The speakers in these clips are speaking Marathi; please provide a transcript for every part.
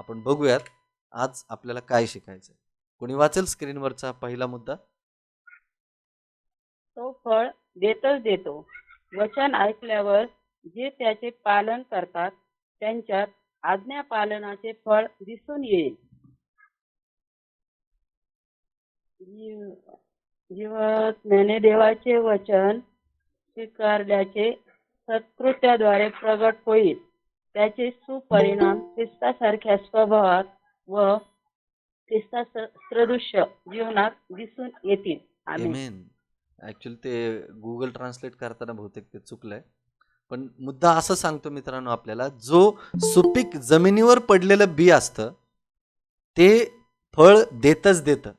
आपण बघूयात आज आपल्याला काय शिकायचं कोणी वाचेल स्क्रीनवरचा पहिला मुद्दा? तो फळ देतच देतो. वचन ऐकल्यावर जे त्याचे पालन करतात त्यांच्यात आज्ञा पालनाचे फळ दिसून येईल. जीव- जीवात्म्याने देवाचे वचन स्वीकारल्याचे सत्कृत्याद्वारे प्रगट होईल. त्याचे सुपरिणाम ख्रिस्तासारख्या स्वभावात व ख्रिस्ता सदृश्य जीवनात दिसून येतील. आमेन. ऍक्च्युली ते गुगल ट्रान्सलेट करताना बहुतेक ते चुकलंय. पण मुद्दा असं सांगतो मित्रांनो आपल्याला जो सुपीक जमिनीवर पडलेलं बी असतं ते फळ देतच देतं.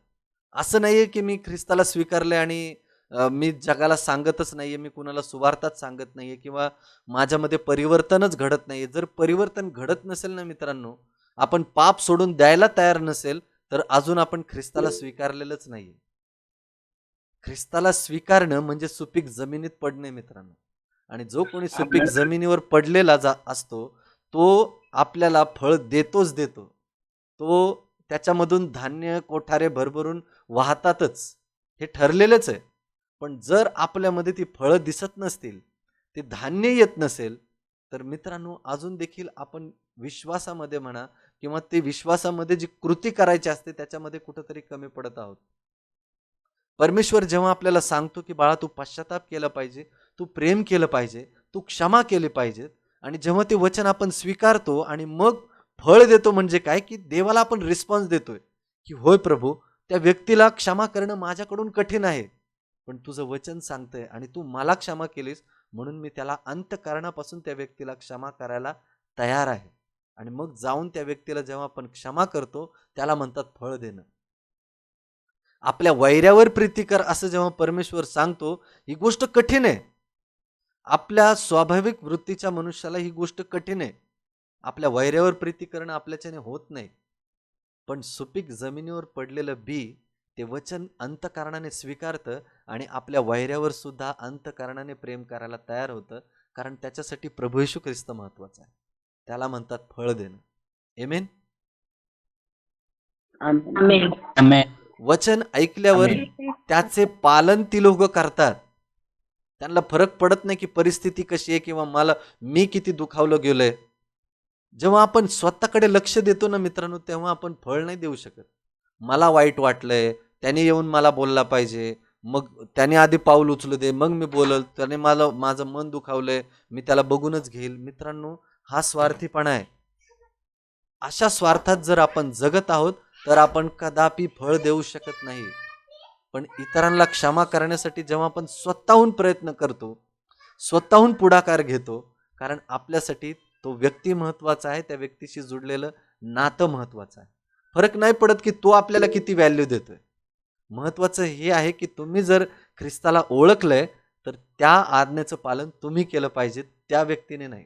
असं नाहीये की मी ख्रिस्ताला स्वीकारले आणि मी जगाला सांगतच नाहीये मी कुणाला सुवार्थात सांगत नाहीये किंवा माझ्यामध्ये परिवर्तनच घडत नाहीये. जर परिवर्तन घडत नसेल ना मित्रांनो आपण पाप सोडून द्यायला तयार नसेल तर अजून आपण ख्रिस्ताला स्वीकारलेलंच नाहीये. ख्रिस्ताला स्वीकारणं म्हणजे सुपीक जमिनीत पडणे मित्रांनो. आणि जो कोणी सुपीक जमिनीवर पडलेला जा असतो तो आपल्याला फळ देतोच देतो. तो त्याच्यामधून धान्य कोठारे भरभरून वाहतातच. हे ठरलेलंच आहे. पण जर आपल्यामध्ये ती फळं दिसत नसतील ते धान्य येत नसेल तर मित्रांनो अजून देखील आपण विश्वासामध्ये म्हणा किंवा ते विश्वासामध्ये जी कृती करायची असते त्याच्यामध्ये कुठंतरी कमी पडत आहोत. परमेश्वर जेव्हा आपल्याला सांगतो की बाळा तू पश्चाताप केला पाहिजे तू प्रेम केलं पाहिजे तू क्षमा केली पाहिजे आणि जेव्हा ते वचन आपण स्वीकारतो आणि मग फळ देतो म्हणजे काय? की देवाला आपण रिस्पॉन्स देतोय की होय प्रभू त्या व्यक्तीला क्षमा करणं माझ्याकडून कठीण आहे. पण तुझं वचन सांगतंय आणि तू मला क्षमा केलीस म्हणून मी त्याला अंतकारणापासून त्या व्यक्तीला क्षमा करायला तयार आहे. आणि मग जाऊन त्या व्यक्तीला जेव्हा आपण क्षमा करतो त्याला म्हणतात फळ देणं. आपल्या वैऱ्यावर प्रीती कर असं जेव्हा परमेश्वर सांगतो ही गोष्ट कठीण आहे. आपल्या स्वाभाविक वृत्तीच्या मनुष्याला ही गोष्ट कठीण आहे. आपल्या वैऱ्यावर प्रीती करणं आपल्याच्याने होत नाही. पण सुपीक जमिनीवर पडलेलं बी ते वचन अंतकारणाने स्वीकारतं आणि आपल्या वैऱ्यावर सुद्धा अंतकारणाने प्रेम करायला तयार होतं कारण त्याच्यासाठी प्रभू येशू ख्रिस्त महत्त्वाचा आहे. त्याला म्हणतात फळ देणं. एमेन वचन ऐकल्यावर. त्याचे पालन ती लोक करतात. त्यांना फरक पडत नाही की परिस्थिती कशी आहे किंवा मला मी किती दुखावलं गेलोय. जेव्हा आपण स्वतःकडे लक्ष देतो ना मित्रांनो तेव्हा आपण फळ नाही देऊ शकत. मला वाईट वाटलंय त्याने येऊन मला बोलला पाहिजे. मग त्याने आधी पाऊल उचलू दे मग मी बोलल त्याने मला माझं मन दुखावलंय मी त्याला बघूनच घेईल. मित्रांनो हा स्वार्थीपणा आहे. अशा स्वार्थात जर आपण जगत आहोत तर आपण कदापि फळ देऊ शकत नाही. पण इतरांना क्षमा करण्यासाठी जेव्हा आपण स्वतःहून प्रयत्न करतो स्वतःहून पुढाकार घेतो कारण आपल्यासाठी तो व्यक्ती महत्त्वाचा आहे त्या व्यक्तीशी जुडलेलं नातं महत्वाचं आहे. फरक नाही पडत की तो आपल्याला किती व्हॅल्यू देतोय. महत्वाचं हे आहे की तुम्ही जर ख्रिस्ताला ओळखलंय तर त्या आज्ञेचं पालन तुम्ही केलं पाहिजे त्या व्यक्तीने नाही.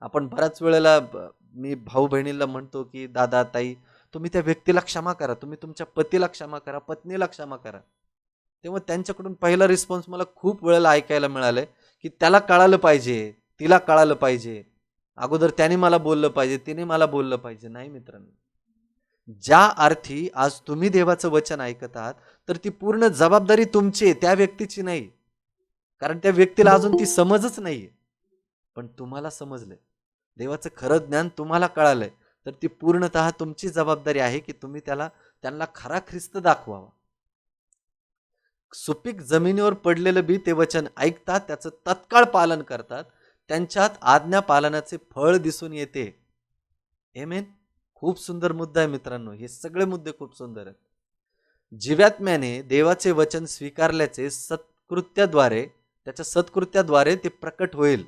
आपण बऱ्याच वेळेला मी भाऊ बहिणीला म्हणतो की दादा ताई तुम्ही त्या व्यक्तीला क्षमा करा तुम्ही तुमच्या पतीला क्षमा करा पत्नीला क्षमा करा. तेव्हा त्यांच्याकडून पहिला रिस्पॉन्स मला खूप वेळेला ऐकायला मिळालंय की त्याला कळालं पाहिजे तिला कळालं पाहिजे. अगोदर त्याने मला बोललं पाहिजे तिने मला बोललं पाहिजे. नाही मित्रांनो. ज्या अर्थी आज तुम्ही देवाचं वचन ऐकत आहात तर ती पूर्ण जबाबदारी तुमची आहे त्या व्यक्तीची नाही. कारण त्या व्यक्तीला अजून ती समजच नाहीये. पण तुम्हाला समजलंय. देवाचं खरं ज्ञान तुम्हाला कळालंय. तर ती पूर्णतः तुमची जबाबदारी आहे की तुम्ही त्याला त्यांना खरा ख्रिस्त दाखवावा. सुपीक जमिनीवर पडलेलं बी ते वचन ऐकतात त्याचं तत्काळ पालन करतात त्यांच्यात आज्ञा पालनाचे फळ दिसून येते. एमेन खूप सुंदर मुद्दा आहे मित्रांनो. हे सगळे मुद्दे खूप सुंदर आहेत. जीवात्म्याने देवाचे वचन स्वीकारल्याचे सत्कृत्याद्वारे त्याच्या सत्कृत्याद्वारे ते प्रकट होईल.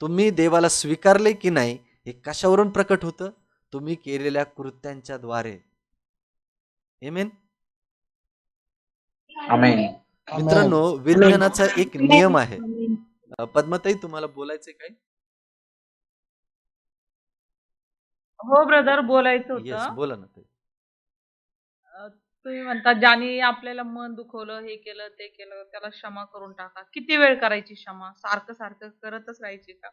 तुम्ही देवाला स्वीकारले की नाही हे कशावरून प्रकट होतं? तुम्ही केलेल्या कृत्यांच्या द्वारे एमेन आमेन मित्रांनो विज्ञानाचा एक नियम आहे. पद्मताई तुम्हाला बोलायचे काय हो ब्रदर बोलायचं येस होतं. बोला ना ताई. अं, तुम्ही म्हणता ज्याने आपल्याला मन दुखवलं हे केलं ते केलं त्याला क्षमा करून टाका. किती वेळ करायची क्षमा? सारखं सारखं करतच राहायची का?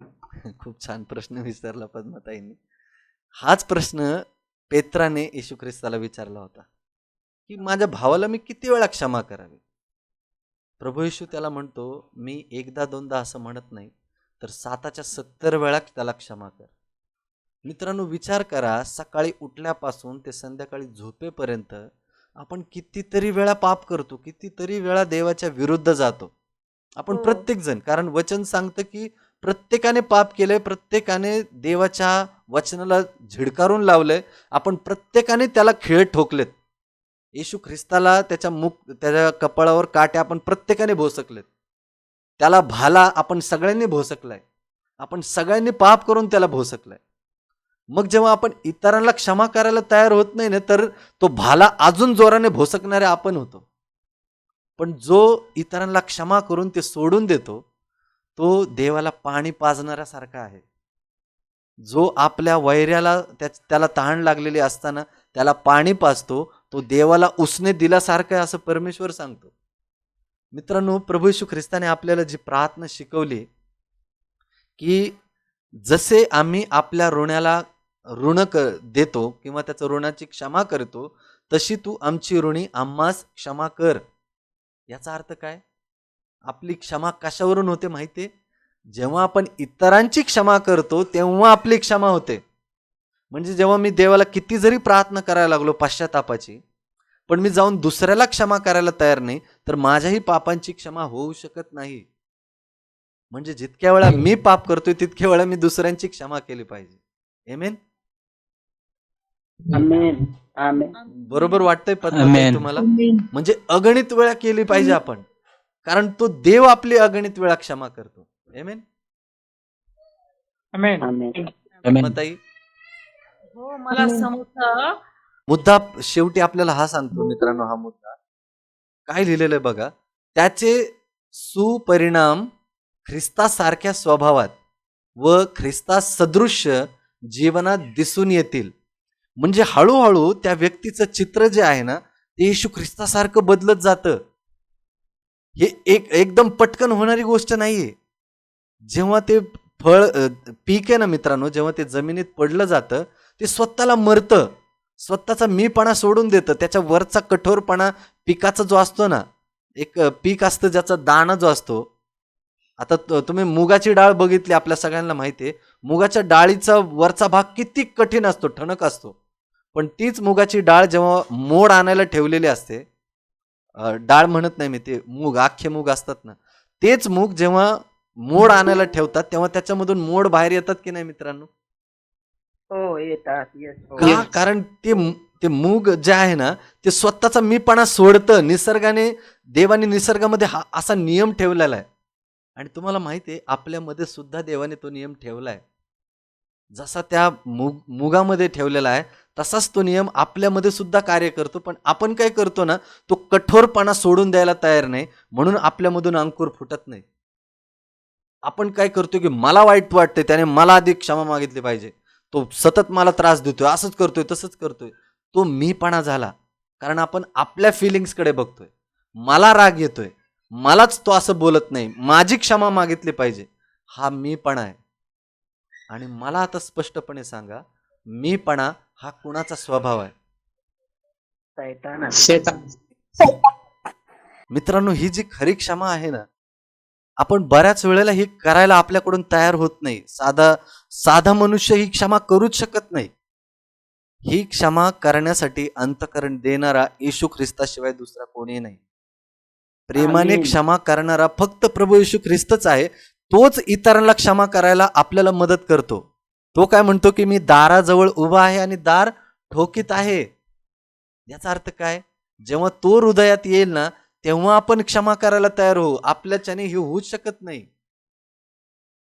खूप छान प्रश्न विचारला पद्मताईंनी. हाच प्रश्न पेत्राने येशू ख्रिस्ताला विचारला होता की माझ्या भावाला मी किती वेळा क्षमा करावी? प्रभू येशू त्याला म्हणतो मी एकदा दोनदा असं म्हणत नाही तर साताच्या सत्तर वेळा त्याला क्षमा कर. मित्रांनो विचार करा सकाळी उठल्यापासून ते संध्याकाळी झोपेपर्यंत आपण कितीतरी वेळा पाप करतो कितीतरी वेळा देवाच्या विरुद्ध जातो. आपण हो. प्रत्येक जण कारण वचन सांगतं की प्रत्येकाने पाप केलंय प्रत्येकाने देवाच्या वचनाला झिडकारून लावलंय आपण प्रत्येकाने त्याला खेळ ठोकलेत. येशू ख्रिस्ताला त्याच्या मुख त्याच्या कपाळावर काट्या आपण प्रत्येकाने भोसकलेत. त्याला भाला आपण सगळ्यांनी भोसकलाय. आपण सगळ्यांनी पाप करून त्याला भोसकलाय. मग जेव्हा आपण इतरांना क्षमा करायला तयार होत नाही ना तर तो भाला अजून जोराने भोसकणारे आपण होतो. पण जो इतरांना क्षमा करून ते सोडून देतो तो देवाला पाणी पाजणाऱ्यासारखा आहे. जो आपल्या वैऱ्याला त्या त्याला तहान लागलेली असताना त्याला पाणी पाजतो तो देवाला उसने दिल्यासारखं आहे असं परमेश्वर सांगतो. मित्रांनो प्रभू यशू ख्रिस्ताने आपल्याला जी प्रार्थना शिकवली की जसे आम्ही आपल्या ऋणाला ऋण क देतो किंवा त्याचं ऋणाची क्षमा करतो तशी तू आमची ऋणी आम्हास क्षमा कर. याचा अर्थ काय? आपली क्षमा कशावरून होते माहिती जेव्हा आपण इतरांची क्षमा करतो तेव्हा आपली क्षमा होते. म्हणजे जेव्हा मी देवाला किती जरी प्रार्थना करायला लागलो पश्चातापाची पण मी जाऊन दुसऱ्याला क्षमा करायला तयार नाही तर माझ्याही पापांची क्षमा होऊ शकत नाही. म्हणजे जितक्या वेळा मी पाप करतोय तितक्या वेळा मी दुसऱ्यांची क्षमा केली पाहिजे. एमेन बरोबर वाटतंय पद्माताई Amen. तुम्हाला? म्हणजे अगणित वेळा केली पाहिजे आपण. कारण तो देव आपली अगणित वेळा क्षमा करतो. एमेन. पद्माताई? हो मला समजतं मुद्दा शेवटी आपल्याला हा सांगतो मित्रांनो हा मुद्दा. काय लिहिलेलं आहे बघा? त्याचे सुपरिणाम ख्रिस्तासारख्या स्वभावात व ख्रिस्ता सदृश्य जीवनात दिसून येतील. म्हणजे हळूहळू त्या व्यक्तीचं चित्र जे आहे ना ते येशू ख्रिस्तासारखं बदलत जातं. हे एक एकदम पटकन होणारी गोष्ट नाहीये. जेव्हा ते फळ पीक आहे ना मित्रांनो जेव्हा ते जमिनीत पडलं जातं ते स्वतःला मरतं. स्वतःचा मीपणा सोडून देतं. त्याच्या वरचा कठोरपणा पिकाचा जो असतो ना एक पीक असतं ज्याचा दाणा जो असतो. आता त- तुम्ही मुगाची डाळ बघितली आपल्या सगळ्यांना माहिती आहे मुगाच्या डाळीचा वरचा भाग किती कठीण असतो ठणक असतो. पण तीच मुगाची डाळ जेव्हा मोड आणायला ठेवलेली असते डाळ म्हणत नाही मी ते मूग आखे मूग असतात ना तेच मूग जेव्हा मोड आणायला ठेवतात तेव्हा त्याच्यामधून मोड बाहेर येतात की नाही मित्रांनो? हो येतात हो. कारण ते ते मूग जे आहे ना ते स्वतःचा मीपणा सोडतं निसर्गाने देवाने निसर्गामध्ये हा असा नियम ठेवलेला आहे. आणि तुम्हाला माहिती आहे आपल्यामध्ये सुद्धा देवाने तो नियम ठेवलाय जसा त्या मुग मुगामध्ये ठेवलेला आहे तसाच तो नियम आपल्यामध्ये सुद्धा कार्य करतो. पण आपण काय करतो ना तो कठोरपणा सोडून द्यायला तयार नाही म्हणून आपल्यामधून अंकुर फुटत नाही. आपण काय करतो की मला वाईट वाटतंय त्याने मला अधिक क्षमा मागितली पाहिजे. तो सतत मला त्रास देतोय असंच करतोय तसंच करतोय. तो मीपणा झाला कारण आपण आपल्या फिलिंग्सकडे बघतोय. मला राग येतोय मलाच तो असं बोलत नाही माझी क्षमा मागितली पाहिजे. हा मीपणा आहे. आणि मला आता स्पष्टपणे सांगा मीपणा हा कुणाचा स्वभाव आहे? मित्रांनो ही जी खरी क्षमा आहे ना आपण बऱ्याच वेळेला ही करायला आपल्याकडून तयार होत नाही. साधा साधा मनुष्य ही क्षमा करूच शकत नाही. ही क्षमा करण्यासाठी अंतकरण देणारा येशू ख्रिस्ताशिवाय दुसरा कोणी नाही. प्रेमाने. क्षमा करणारा फक्त प्रभू येशू ख्रिस्तच आहे. तोच इतरांना क्षमा करायला आपल्याला मदत करतो. तो काय म्हणतो की मी दाराजवळ उभा आहे आणि दार ठोकीत आहे. याचा अर्थ काय? जेव्हा तो हृदयात येईल ना तेव्हा आपण क्षमा करायला तयार होऊ. आपल्याच्याने हे होऊच शकत नाही.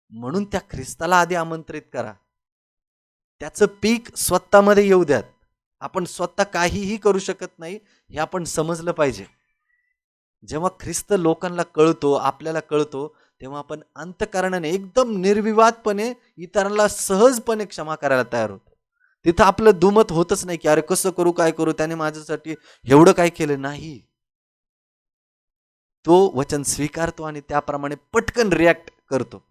म्हणून त्या ख्रिस्ताला आधी आमंत्रित करा. त्याचं पीक स्वतःमध्ये येऊ द्यात. आपण स्वतः काहीही करू शकत नाही हे आपण समजलं पाहिजे. जेव्हा ख्रिस्त लोकांना कळतो आपल्याला कळतो तेव्हा आपण अंतकरणाने एकदम निर्विवादपणे इतरांना सहजपणे क्षमा करायला तयार होतो. तिथं आपलं दुमत होतच नाही की अरे कसं करू काय करू त्याने माझ्यासाठी एवढं काय केलं नाही. तो वचन स्वीकारतो आणि त्याप्रमाणे पटकन रिॲक्ट करतो.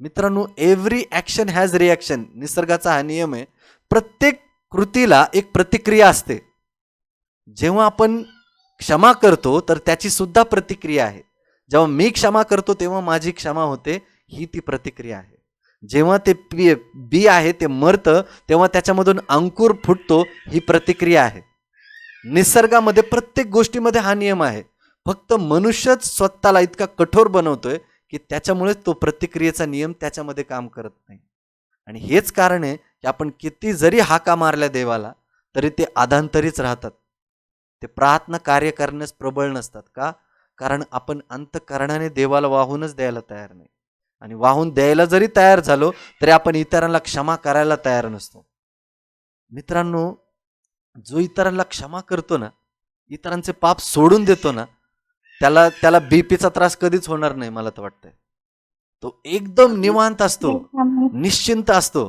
मित्रांनो एव्हरी ॲक्शन हॅज रिॲक्शन निसर्गाचा हा नियम आहे. प्रत्येक कृतीला एक प्रतिक्रिया असते. जेव्हा आपण क्षमा करतो तर त्याची सुद्धा प्रतिक्रिया आहे. जेव्हा मी क्षमा करतो तेव्हा माझी क्षमा होते ही ती प्रतिक्रिया आहे. जेव्हा ते पी बी आहे ते मरतं तेव्हा त्याच्यामधून अंकुर फुटतो ही प्रतिक्रिया आहे. निसर्गामध्ये प्रत्येक गोष्टीमध्ये हा नियम आहे. फक्त मनुष्यच स्वतःला इतका कठोर बनवतोय की त्याच्यामुळेच तो प्रतिक्रियेचा नियम त्याच्यामध्ये काम करत नाही. आणि हेच कारण आहे की आपण किती जरी हाका मारल्या देवाला तरी ते आधांतरीच राहतात. ते प्रार्थना कार्य करण्यास प्रबळ नसतात. का? कारण आपण अंतकरणाने देवाला वाहूनच द्यायला तयार नाही. आणि वाहून द्यायला जरी तयार झालो तरी आपण इतरांना क्षमा करायला तयार नसतो. मित्रांनो जो इतरांना क्षमा करतो ना इतरांचे पाप सोडून देतो ना त्याला त्याला बीपीचा त्रास कधीच होणार नाही मला तर वाटतंय. तो एकदम निवांत असतो निश्चिंत असतो.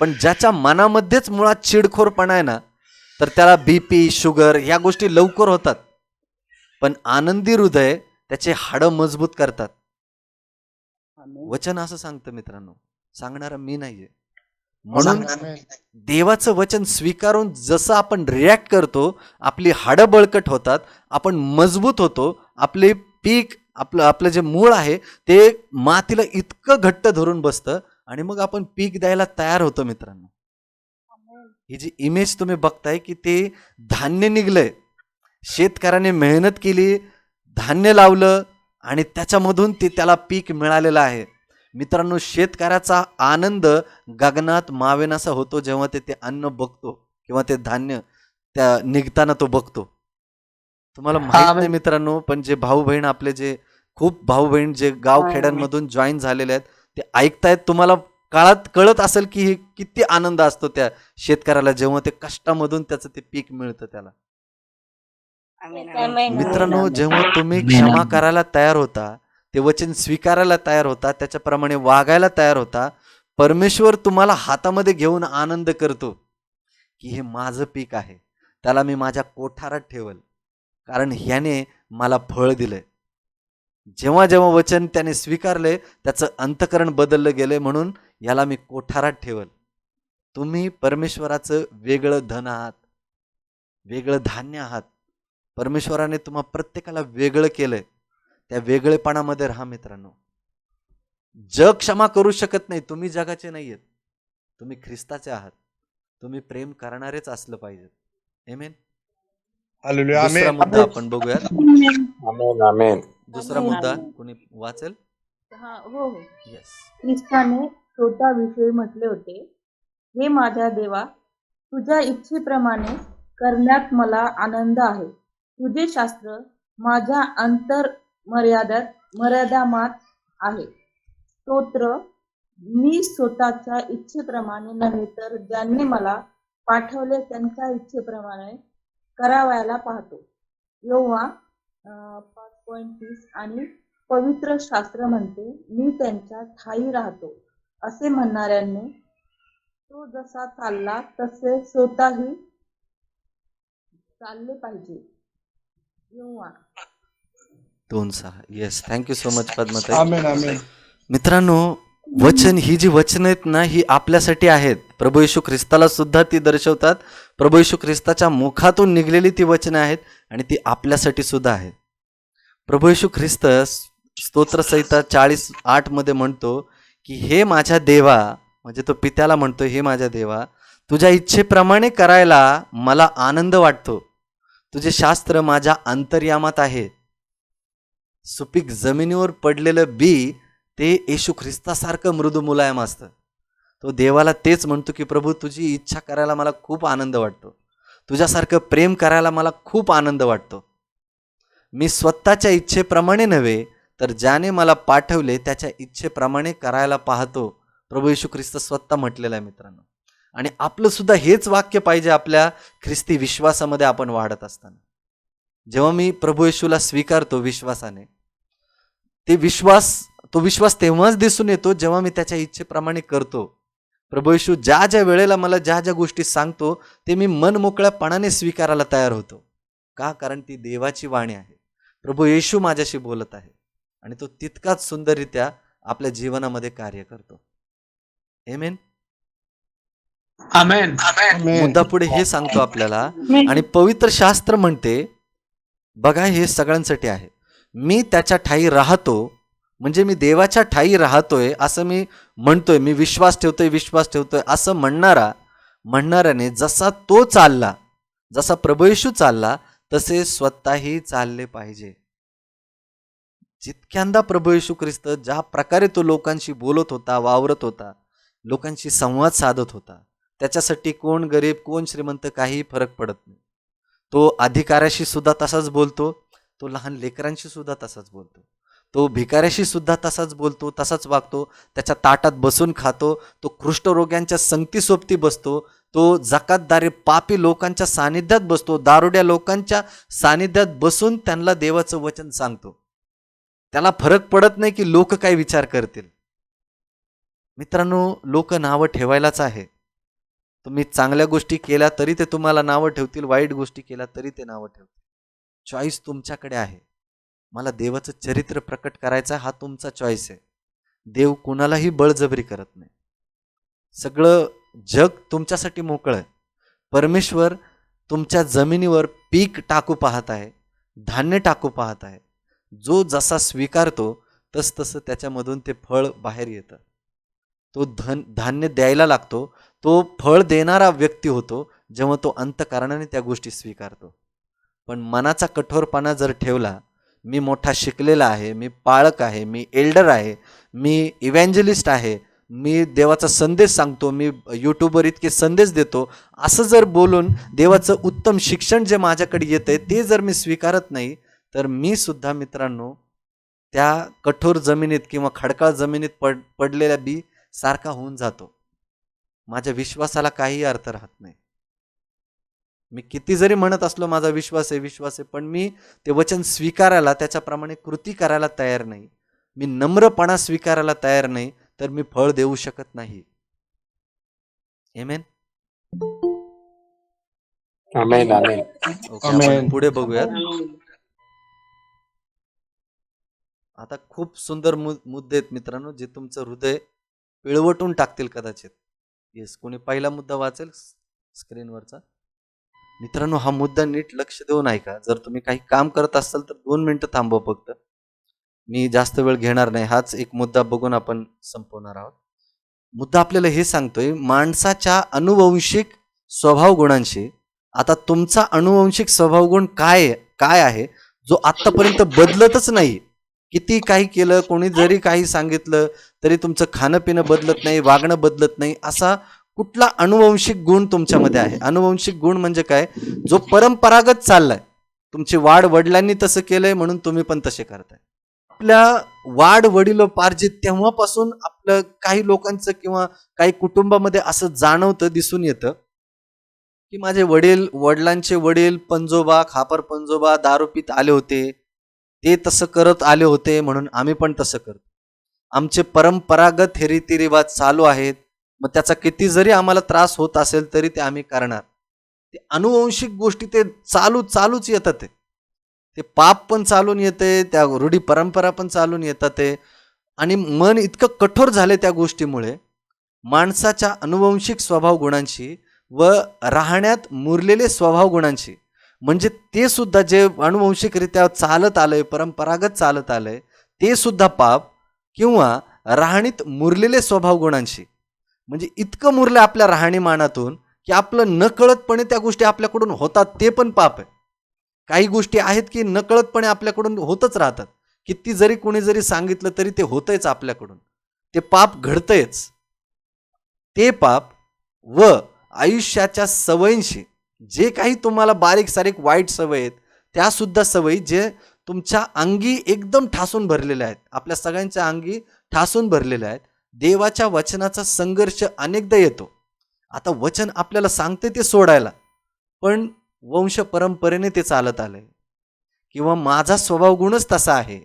पण ज्याच्या मनामध्येच मुळात चिडखोरपणा आहे ना तर त्याला बीपी शुगर ह्या गोष्टी लवकर होतात. पण आनंदी हृदय त्याचे हाडं मजबूत करतात. वचन असं सांगतं मित्रांनो सांगणारा मी नाहीये. म्हणून देवाचं वचन स्वीकारून जसं आपण रिॲक्ट करतो आपली हाडं बळकट होतात आपण मजबूत होतो आपले पीक आपलं आपलं जे मूळ आहे ते मातीला इतकं घट्ट धरून बसतं आणि मग आपण पीक द्यायला तयार होतो मित्रांनो. ही जी इमेज तुम्ही बघताय की ते धान्य निघलंय शेतकऱ्याने मेहनत केली धान्य लावलं आणि त्याच्यामधून ते त्याला पीक मिळालेलं आहे. मित्रांनो शेतकऱ्याचा आनंद गगनात मावेनासा होतो जेव्हा ते ते अन्न बघतो किंवा ते धान्य त्या निघताना तो बघतो. तुम्हाला माहीत नाही मित्रांनो पण जे भाऊ बहीण आपले जे खूप भाऊ बहीण जे गाव खेड्यांमधून जॉईन झालेले आहेत ते ऐकतायत. तुम्हाला काळात कळत असेल की हे किती आनंद असतो त्या शेतकऱ्याला जेव्हा ते कष्टामधून त्याचं ते पीक मिळतं त्याला. मित्रांनो जेव्हा तुम्ही क्षमा करायला तयार होता ते वचन स्वीकारायला तयार होता त्याच्याप्रमाणे वागायला तयार होता परमेश्वर तुम्हाला हातामध्ये घेऊन आनंद करतो की हे माझं पीक आहे. त्याला मी माझ्या कोठारात ठेवल. कारण ह्याने मला फळ दिलंय. जेव्हा जेव्हा वचन त्याने स्वीकारले त्याचं अंतकरण बदललं गेलंय म्हणून याला मी कोठारात ठेवल. तुम्ही परमेश्वराचं वेगळं धन आहात. वेगळं धान्य आहात. परमेश्वराने तुम्हा प्रत्येकाला वेगळं केलंय. त्या वेगळेपणामध्ये राहा मित्रांनो. जग क्षमा करू शकत नाही तुम्ही जगाचे नाही आहेत तुम्ही ख्रिस्ताचे आहात. तुम्ही प्रेम करणारेच असलं पाहिजे एमेन हालेलुया दुसरा मुद्दा आपण बघूयात. आमेन दुसरा. मुद्दा कोणी वाचेल? हा हो हो. येस ख्रिस्ताने स्वतःविषयी म्हटले होते. हे माझ्या देवा तुझ्या इच्छेप्रमाणे करण्यात मला आनंद आहे. तुझे शास्त्र माझ्या अंतर मर्यादात मर्यादामात आहे. स्तोत्र मी स्वतःच्या इच्छेप्रमाणे नव्हे तर ज्यांनी मला पाठवले त्यांच्या इच्छेप्रमाणे करावयाला पाहतो. योवा पाच पॉईंट तीस आणि पवित्र शास्त्र म्हणते मी त्यांच्या ठाई राहतो. असे म्हणणाऱ्यांनी तो जसा चालला तसे स्वतःही चालले पाहिजे. दोन सहा. Yes thank you so much पद्मताई. Amen amen मित्रांनो वचन ही जी वचन आहेत ना ही आपल्यासाठी आहेत. प्रभू येशू ख्रिस्ताला सुद्धा ती दर्शवतात. प्रभू येशू ख्रिस्ताच्या मुखातून निघलेली ती वचनं आहेत आणि ती आपल्यासाठी सुद्धा आहेत. प्रभू येशू ख्रिस्त स्तोत्रसहिता चाळीस आठमध्ये म्हणतो की हे माझ्या देवा म्हणजे तो पित्याला म्हणतो हे माझ्या देवा तुझ्या इच्छेप्रमाणे करायला मला आनंद वाटतो. तुझे शास्त्र माझ्या अंतर्यामात आहे सुपीक जमिनीवर पडलेलं बी ते येशू ख्रिस्तासारखं मृदू मुलायम असतं. तो देवाला तेच म्हणतो की प्रभू तुझी इच्छा करायला मला खूप आनंद वाटतो. तुझ्यासारखं प्रेम करायला मला खूप आनंद वाटतो. मी स्वतःच्या इच्छेप्रमाणे नव्हे तर ज्याने मला पाठवले त्याच्या इच्छेप्रमाणे करायला पाहतो. प्रभू येशू ख्रिस्त स्वतः म्हटलेलं आहे मित्रांनो. आणि आपलं सुद्धा हेच वाक्य पाहिजे आपल्या ख्रिस्ती विश्वासामध्ये आपण वाढत असताना. जेव्हा मी प्रभू येशूला स्वीकारतो विश्वासाने ते विश्वास तो विश्वास तेव्हाच दिसून येतो जेव्हा मी त्याच्या इच्छेप्रमाणे करतो. प्रभू येशू ज्या ज्या वेळेला मला ज्या ज्या गोष्टी सांगतो ते मी मन मोकळ्यापणाने स्वीकारायला तयार होतो. का? कारण ती देवाची वाणी आहे. प्रभू येशू माझ्याशी बोलत आहे आणि तो तितकाच सुंदररित्या आपल्या जीवनामध्ये कार्य करतो. Amen Amen. मुद्दा पुढे हे सांगतो आपल्याला. आणि पवित्र शास्त्र म्हणते बघा हे सगळ्यांसाठी आहे. मी त्याच्या ठाई राहतो म्हणजे मी देवाच्या ठाई राहतोय असं मी म्हणतोय. मी विश्वास ठेवतोय विश्वास ठेवतोय. असं म्हणणारा म्हणणाऱ्याने जसा तो चालला जसा प्रभू येशू चालला तसे स्वतःही चालले पाहिजे. जितक्यांदा प्रभू येशू ख्रिस्त ज्या प्रकारे तो लोकांशी बोलत होता वावरत होता लोकांशी संवाद साधत होता त्याच्यासाठी कोण गरीब कोण श्रीमंत काही फरक पडत नाही. तो अधिकाऱ्याशी सुद्धा तसाच बोलतो तो लहान लेकरांशी सुद्धा तसाच बोलतो. तो भिकाऱ्याशी सुद्धा तसाच बोलतो तसाच वागतो त्याच्या ताटात बसून खातो तो कृष्ठरोग्यांच्या संगती सोबती बसतो तो जकातदारे पापी लोकांच्या सानिध्यात बसतो दारुड्या लोकांच्या सानिध्यात बसून त्यांना देवाचं वचन सांगतो. त्याला फरक पडत नाही की लोक काय विचार करतील. मित्रांनो लोक नावं ठेवायलाच आहे. तुम्ही चांगल्या गोष्टी केल्या तरी ते तुम्हाला नावं ठेवतील वाईट गोष्टी केल्या तरी ते नावं ठेवतील. चॉईस तुमच्याकडे आहे. मला देवाचं चरित्र प्रकट करायचा हा तुमचा चॉईस आहे. देव कुणालाही बळजबरी करत नाही. सगळं जग तुमच्यासाठी मोकळं आहे. परमेश्वर तुमच्या जमिनीवर पीक टाकू पाहत आहे धान्य टाकू पाहत आहे. जो जसा स्वीकारतो तस तसं त्याच्यामधून ते फळ बाहेर येतं. तो धन धान्य द्यायला लागतो तो फळ देणारा व्यक्ती होतो जेव्हा तो अंतकारणाने त्या गोष्टी स्वीकारतो. पण मनाचा कठोरपणा जर ठेवला मी मोठा शिकलेला आहे मी पाळक आहे मी एल्डर आहे मी इव्हॅन्जलिस्ट आहे मी देवाचा संदेश सांगतो मी यूट्यूबवर इतके संदेश देतो असं जर बोलून देवाचं उत्तम शिक्षण जे माझ्याकडे येतं ते जर मी स्वीकारत नाही तर मी सुद्धा मित्रांनो त्या कठोर जमिनीत किंवा खडकाळ जमिनीत पड पडलेल्या बी सारखा होऊन जातो. माझ्या विश्वासाला काही अर्थ राहत नाही. मी किती जरी म्हणत असलो माझा विश्वास आहे विश्वास आहे पण मी ते वचन स्वीकारायला त्याच्याप्रमाणे कृती करायला तयार नाही. मी नम्रपणा स्वीकारायला तयार नाही तर मी फळ देऊ शकत नाही. आपण. पुढे बघूयात. आता खूप सुंदर मु- मुद्दे आहेत मित्रांनो जे तुमचं हृदय पिळवटून टाकतील कदाचित. येस कोणी पहिला मुद्दा वाचेल स्क्रीनवरचा मित्रांनो हा मुद्दा नीट लक्ष देऊन ऐका. जर तुम्ही काही काम करत असाल तर दोन मिनटं थांबवा फक्त. मी जास्त वेळ घेणार नाही. हाच एक मुद्दा बघून आपण संपवणार आहोत. मुद्दा आपल्याला हे सांगतोय माणसाच्या अनुवंशिक स्वभाव गुणांशी आता तुमचा अनुवंशिक स्वभाव गुण काय काय आहे जो आत्तापर्यंत बदलतच नाही किती काही केलं कोणी जरी काही सांगितलं तरी तुमचं खाणं पिणं बदलत नाही वागणं बदलत नाही असा कुठला अनुवंशिक गुण तुमच्यामध्ये आहे? अनुवंशिक गुण म्हणजे काय? जो परंपरागत चाललाय. तुमची वाढ वडिलांनी तसं केलंय म्हणून तुम्ही पण तसे करताय. आपल्या वाढ वडिलोपार्जित तेव्हापासून आपलं काही लोकांचं किंवा काही कुटुंबामध्ये असं जाणवतं दिसून येतं की माझे वडील वडिलांचे वडील पंजोबा खापर पंजोबा दारू पित आले होते. ते तसं करत आले होते म्हणून आम्ही पण तसं करतो. आमचे परंपरागत हे रीतिरिवाज चालू आहेत. मग त्याचा किती जरी आम्हाला त्रास होत असेल तरी ते आम्ही करणार. ते अनुवंशिक गोष्टी ते चालू चालूच येतात ते. ते पाप पण चालून येते त्या रूढी परंपरा पण चालून येतात ते. आणि मन इतकं कठोर झाले त्या गोष्टीमुळे माणसाच्या अनुवंशिक स्वभाव गुणांशी व राहण्यात मुरलेले स्वभाव गुणांशी म्हणजे ते सुद्धा जे अनुवंशिकरित्या चालत आलंय परंपरागत चालत आलंय ते सुद्धा पाप किंवा राहणीत मुरलेले स्वभाव गुणांशी. म्हणजे इतकं मुरलं आपल्या राहणीमानातून की आपलं नकळतपणे त्या गोष्टी आपल्याकडून होतात ते पण पाप आहे. काही गोष्टी आहेत की नकळतपणे आपल्याकडून होतच राहतात किती जरी कोणी जरी सांगितलं तरी ते होतंयच आपल्याकडून. ते पाप घडतंयच. ते पाप व आयुष्याच्या सवयींशी जे काही तुम्हाला बारीक सारीक वाईट सवय आहेत त्यासुद्धा सवयी जे तुमच्या अंगी एकदम ठासून भरलेल्या आहेत. आपल्या सगळ्यांच्या अंगी ठासून भरलेल्या आहेत. देवाच्या वचनाचा संघर्ष अनेकदा येतो. आता वचन आपल्याला सांगते ते सोडायला. पण वंश परंपरेने ते चालत आलं आहे किंवा माझा स्वभाव गुणच तसा आहे.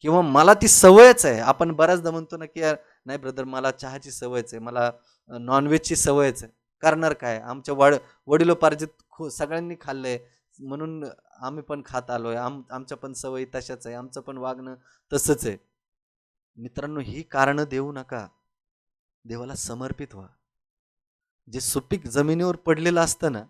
किंवा मला ती सवयच आहे. आपण बऱ्याचदा म्हणतो ना की यार नाही ब्रदर मला चहाची सवयच आहे. मला नॉनव्हेजची सवयच आहे. करणार काय? आमच्या वड वडिलोपार्जित खू सगळ्यांनी खाल्लंय. म्हणून आम्ही पण खात आलोय. आम आमच्या पण सवयी तशाच आहे. आमचं पण वागणं तसंच आहे. मित्रांनो ही कारणं देऊ नका. देवाला समर्पित व्हा. जे सुपीक जमिनीवर पडलेलं असतं ना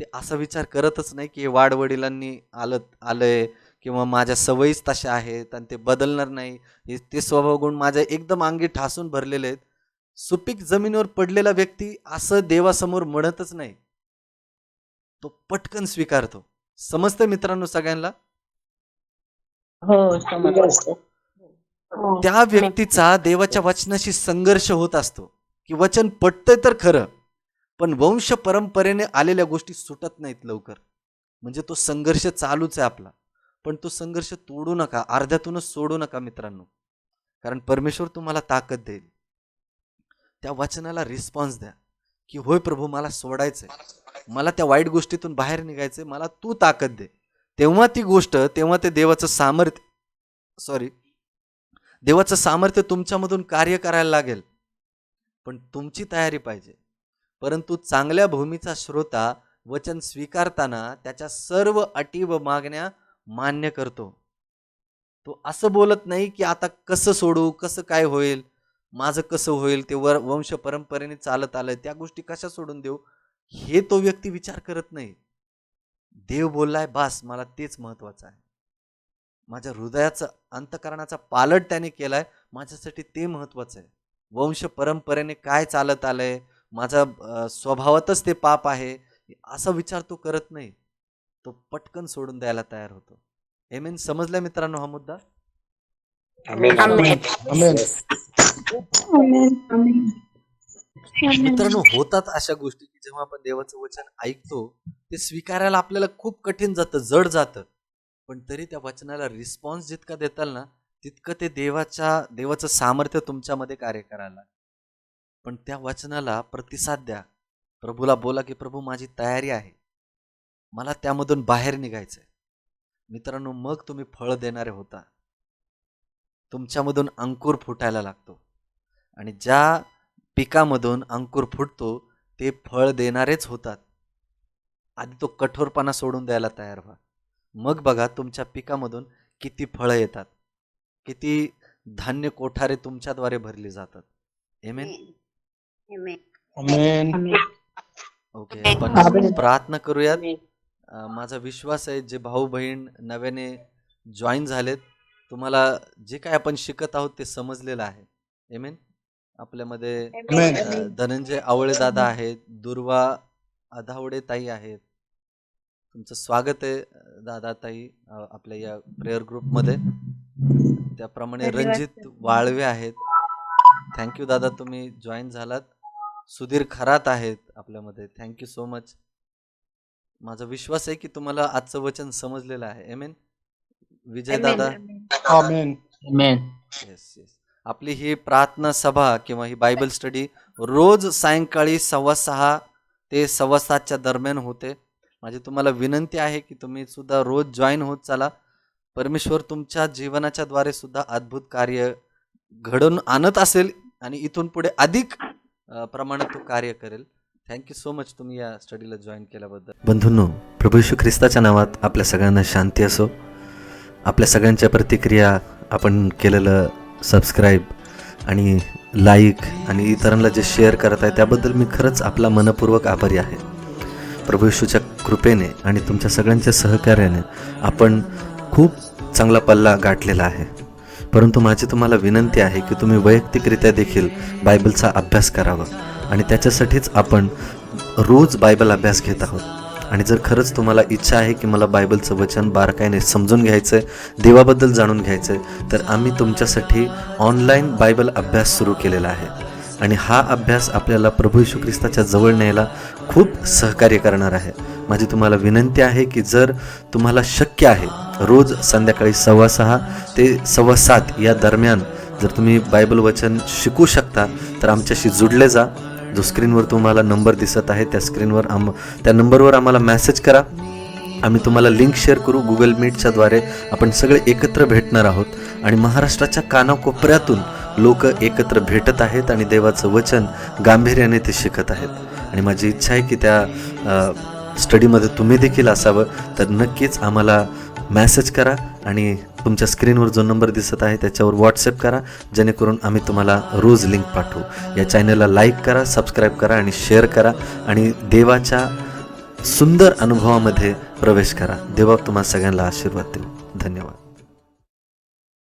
ते असा विचार करतच नाही की हे वाडवडिलांनी आलं आलंय किंवा माझ्या सवयीच तशा आहेत आणि ते बदलणार नाही. हे ते स्वभाव गुण माझ्या एकदम अंगी ठासून भरलेले आहेत. सुपीक जमिनीवर पडलेला व्यक्ती असं देवासमोर म्हणतच नाही. तो पटकन स्वीकारतो. समजतं मित्रांनो सगळ्यांना? हो समजलं हो. त्या व्यक्तीचा देवाच्या वचनाशी संघर्ष होत असतो. की वचन पटतंय तर खरं पण वंश परंपरेने आलेल्या गोष्टी सुटत नाहीत लवकर. म्हणजे तो संघर्ष चालूच आहे आपला. पण तो संघर्ष तोडू नका अर्ध्यातूनच सोडू नका मित्रांनो. कारण परमेश्वर तुम्हाला ताकद देईल. त्या वचनाला रिस्पॉन्स द्या. की होय प्रभू मला सोडायचंय. मला त्या वाईट गोष्टीतून बाहेर निघायचंय. मला तू ताकद दे. तेव्हा ती गोष्ट तेव्हा ते देवाचं सामर्थ्य सॉरी देवाचं सामर्थ्य तुमच्यामधून कार्य करायला लागेल. पण तुमची तयारी पाहिजे. परंतु चांगल्या भूमीचा श्रोता वचन स्वीकारताना त्याच्या सर्व अटी व मागण्या मान्य करतो. तो असं बोलत नाही की आता कसं सोडू? कसं काय होईल? माझं कसं होईल ते वर वंश परंपरेने चालत आलं त्या गोष्टी कशा सोडून देऊ? हे तो व्यक्ती विचार करत नाही. देव बोललाय बास मला तेच महत्वाचं आहे. माझ्या हृदयाचं अंतकरणाचा पालट त्याने केलाय माझ्यासाठी ते महत्वाचं आहे. वंश परंपरेने काय चालत आलंय माझा स्वभावातच ते पाप आहे असा विचार तो करत नाही. तो पटकन सोडून द्यायला तयार होतो. एमेन समजल्या मित्रांनो हा मुद्दा? आमेन आमेन. आमेन मित्रांनो होतात अशा गोष्टी की जेव्हा आपण देवाचं वचन ऐकतो ते स्वीकारायला आपल्याला खूप कठीण जातं जड जातं. पण तरी त्या वचनाला रिस्पॉन्स जितका देताल ना तितकं ते देवाच्या देवाचं सामर्थ्य तुमच्यामध्ये कार्य करायला पण त्या वचनाला प्रतिसाद द्या. प्रभूला बोला की प्रभू माझी तयारी आहे. मला त्यामधून बाहेर निघायचंय. मित्रांनो मग तुम्ही फळ देणारे होता. तुमच्यामधून अंकुर फुटायला लागतो. आणि ज्या पिकामधून अंकुर फुटतो ते फळ देणारेच होतात. आधी तो कठोरपणा सोडून द्यायला तयार व्हा. मग बघा तुमच्या पिकामधून किती फळं येतात. किती धान्य कोठारे तुमच्याद्वारे भरली जातात. एमेन ओके आपण. प्रार्थना करूयात. माझा विश्वास आहे जे भाऊ बहीण नव्याने जॉईन झालेत तुम्हाला जे काय आपण शिकत आहोत ते समजलेलं आहे. एमेन आपल्यामध्ये धनंजय आवळे दादा आहेत दुर्वा अधावडे ताई आहेत. तुमचं स्वागत आहे दादा ताई आपल्या या प्रेयर ग्रुपमध्ये त्याप्रमाणे रणजित. वाळवे आहेत. थँक्यू दादा तुम्ही जॉईन झालात. सुधीर खरात आहेत आपल्यामध्ये. थँक्यू सो मच माझा विश्वास आहे की तुम्हाला आजचं वचन समजलेलं आहे. एमेन विजय दादा आमेन येस येस आपली ही प्रार्थना सभा किंवा ही बायबल स्टडी रोज सायंकाळी सव्वा सहा ते सव्वा सातच्या दरम्यान होते. माझी तुम्हाला विनंती आहे की तुम्ही सुद्धा रोज जॉईन होत चला. परमेश्वर तुमच्या जीवनाच्या द्वारे सुद्धा अद्भुत कार्य घडून आणत असेल आणि इथून पुढे अधिक प्रमाणात तो कार्य करेल. थँक्यू सो मच तुम्ही या स्टडीला जॉईन केल्याबद्दल. बंधूंनो प्रभू येशू ख्रिस्ताच्या नावात आपल्या सगळ्यांना शांती असो. आपल्या सगळ्यांच्या प्रतिक्रिया आपण केलेलं सबस्क्राईब आणि लाईक आणि इतरांना जे शेअर करत आहे त्याबद्दल मी खरंच आपला मनपूर्वक आभारी आहे. प्रभू येशूच्या कृपेने आणि तुमच्या सगळ्यांच्या सहकार्याने आपण खूप चांगला पल्ला गाठलेला आहे. परंतु माझी तुम्हाला विनंती आहे की तुम्ही वैयक्तिकरित्या देखील बायबलचा अभ्यास करावा आणि त्याच्यासाठीच आपण रोज बायबल अभ्यास घेत आहोत. आणि जर खरंच तुम्हाला इच्छा आहे की मला बायबलचं वचन बारकाईने समजून घ्यायचं आहे देवाबद्दल जाणून घ्यायचं आहे तर आम्ही तुमच्यासाठी ऑनलाईन बायबल अभ्यास सुरू केलेला आहे. आणि हा अभ्यास आपल्याला प्रभू यशू ख्रिस्ताच्या जवळ न्यायला खूप सहकार्य करणार आहे. माझी तुम्हाला विनंती आहे की जर तुम्हाला शक्य आहे रोज संध्याकाळी सव्वा सहा ते सव्वा सात या दरम्यान जर तुम्ही बायबल वचन शिकू शकता तर आमच्याशी जुडले जा. जो स्क्रीनवर तुम्हाला नंबर दिसत आहे त्या स्क्रीनवर आम त्या नंबरवर आम्हाला मॅसेज करा. आम्ही तुम्हाला लिंक शेअर करू. गुगल मीटच्याद्वारे आपण सगळे एकत्र भेटणार आहोत. आणि महाराष्ट्राच्या कानाकोपऱ्यातून लोक एकत्र भेटत आहेत आणि देवाचं वचन गांभीर्याने ते शिकत आहेत. आणि माझी इच्छा आहे की त्या स्टडीमध्ये तुम्ही देखील असावं तर नक्कीच आम्हाला मॅसेज करा आणि तुमच्या स्क्रीनवर जो नंबर दिसत आहे त्याच्यावर व्हॉट्सअप करा. जेणेकरून आम्ही तुम्हाला रोज लिंक पाठवू. या चॅनलला लाईक करा सबस्क्राईब करा आणि शेअर करा. आणि देवाच्या सुंदर अनुभवामध्ये प्रवेश करा. देवा तुम्हाला सगळ्यांना आशीर्वाद देऊ. धन्यवाद.